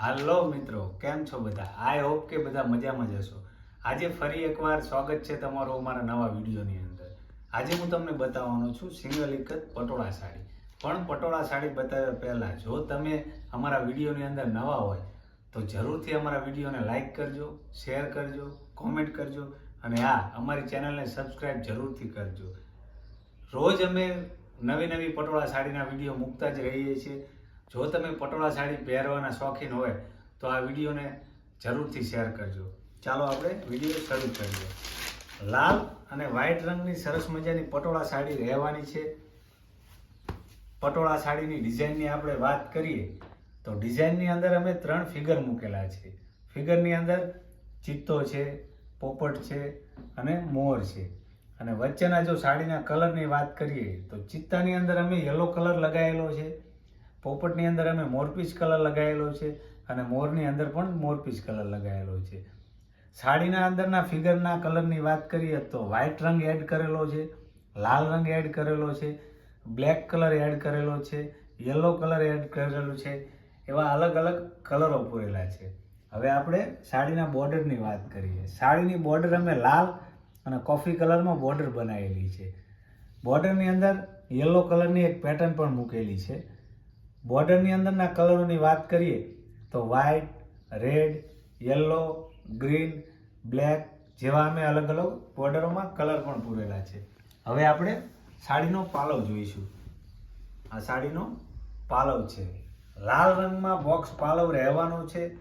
હાલો મિત્રો, કેમ છો બધા? આઈ હોપ કે બધા મજામાં જ હશો. આજે ફરી એકવાર સ્વાગત છે તમારું અમારા નવા વિડીયોની અંદર. આજે હું તમને બતાવવાનો છું સિંગલ એક પટોળા સાડી. પણ પટોળા સાડી બતાવ્યા પહેલાં, જો તમે અમારા વિડીયોની અંદર નવા હોય, તો જરૂરથી અમારા વિડીયોને લાઇક કરજો શેર કરજો કોમેન્ટ કરજો, અને હા, અમારી ચેનલને સબસ્ક્રાઈબ જરૂરથી કરજો. રોજ અમે નવી નવી પટોળા સાડીના વીડિયો મૂકતા જ રહીએ છીએ. જો તમે પટોળા સાડી પહેરવાના શોખીન હોય, તો આ વિડીયોને જરૂરથી શેર કરજો. ચાલો આપણે વીડિયો શરૂ કરીએ. લાલ અને વ્હાઈટ રંગની સરસ મજાની પટોળા સાડી રહેવાની છે. પટોળા સાડીની ડિઝાઇનની આપણે વાત કરીએ, તો ડિઝાઇનની અંદર અમે ત્રણ ફિગર મૂકેલા છે. ફિગરની અંદર ચિત્તો છે, પોપટ છે અને મોર છે. અને વચ્ચેના જો સાડીના કલરની વાત કરીએ, તો ચિત્તાની અંદર અમે યલો કલર લગાવેલો છે. પોપટની અંદર અમે મોરપીચ કલર લગાવેલો છે અને મોરની અંદર પણ મોરપીચ કલર લગાવેલો છે. સાડીના અંદરના ફિગરના કલરની વાત કરીએ તો વ્હાઇટ રંગ એડ કરેલો છે, લાલ રંગ એડ કરેલો છે, બ્લેક કલર એડ કરેલો છે, યલો કલર એડ કરેલો છે, એવા અલગ અલગ કલરો પૂરેલા છે. હવે આપણે સાડીના બોર્ડરની વાત કરીએ. સાડીની બોર્ડર અમે લાલ અને કોફી કલરમાં બોર્ડર બનાવેલી છે. બોર્ડરની અંદર યલો કલરની એક પેટર્ન પણ મૂકેલી છે. બોર્ડરની અંદરના કલરોની વાત કરીએ તો white red, yellow, green, black જેવા અમે અલગ અલગ બોર્ડરોમાં કલર પણ પૂરેલા છે. હવે આપણે સાડીનો પાલવ જોઈશું. આ સાડીનો પાલવ છે. લાલ રંગમાં બોક્સ પાલવ રહેવાનો છે.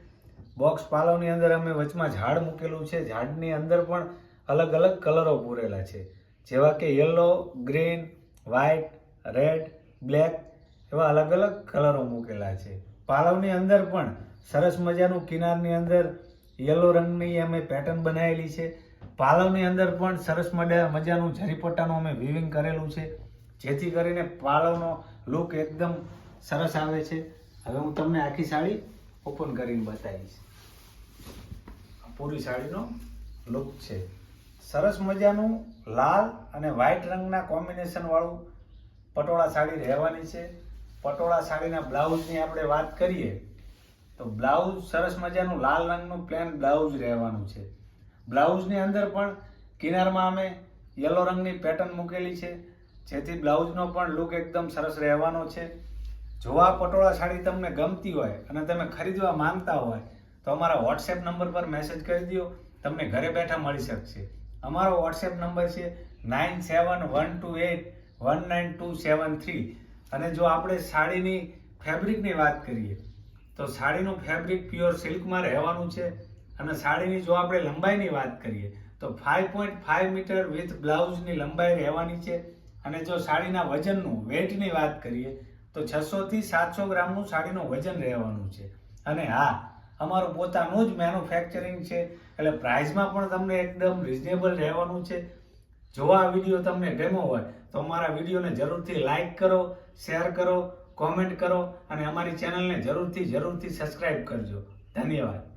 બોક્સ પાલવની અંદર અમે વચમાં ઝાડ મૂકેલું છે. ઝાડની અંદર પણ અલગ અલગ કલરો પૂરેલા છે. જેવા કે yellow, green white red, black એવા અલગ અલગ કલરો મૂકેલા છે. પાલવની અંદર પણ સરસ મજાનું કિનારની અંદર યલો રંગની અમે પેટર્ન બનાવેલી છે. પાલવની અંદર પણ સરસ મજા, મજાનું જરીપટ્ટાનું અમે વિવિંગ કરેલું છે. જેથી કરીને પાલવનો લુક એકદમ સરસ આવે છે. હવે હું તમને આખી સાડી ઓપન કરીને બતાવીશ. પૂરી સાડીનો લુક છે. સરસ મજાનું લાલ અને વ્હાઇટ રંગના કોમ્બિનેશનવાળું પટોળા સાડી રહેવાની છે. પટોળા સાડીના બ્લાઉઝની આપણે વાત કરીએ, તો બ્લાઉઝ સરસ મજાનું લાલ રંગનું પ્લેન બ્લાઉઝ રહેવાનું છે. બ્લાઉઝની અંદર પણ કિનારમાં અમે યલો રંગની પેટર્ન મૂકેલી છે, જેથી બ્લાઉઝનો પણ લુક એકદમ સરસ રહેવાનો છે. જો આ પટોળા સાડી તમને ગમતી હોય અને તમે ખરીદવા માંગતા હોય, તો અમારા વોટ્સએપ નંબર પર મેસેજ કરી દો, તમને ઘરે બેઠા મળી શકશે. અમારો વોટ્સએપ નંબર છે nine seven one two eight one nine two seven three અને જો આપણે સાડીની ફેબ્રિકની વાત કરીએ, તો સાડીનું ફેબ્રિક પ્યોર સિલ્કમાં રહેવાનું છે અને સાડીની જો આપણે લંબાઈની વાત કરીએ, તો five point five metre with બ્લાઉઝની લંબાઈ રહેવાની છે. અને જો સાડીના વજનનું વેઇટની વાત કરીએ, તો છસોથી સાતસો ગ્રામનું સાડીનું વજન રહેવાનું છે. અને હા, અમારું પોતાનું જ મેન્યુફેક્ચરિંગ છે, એટલે પ્રાઇસમાં પણ તમને એકદમ રિઝનેબલ રહેવાનું છે. જો આ વીડિયો તમને ગમ્યો હોય તો અમારા વિડીયોને જરૂરથી લાઇક કરો શેર કરો કોમેન્ટ કરો અને અમારી ચેનલને જરૂરથી જરૂરથી સબસ્ક્રાઇબ કરજો. ધન્યવાદ.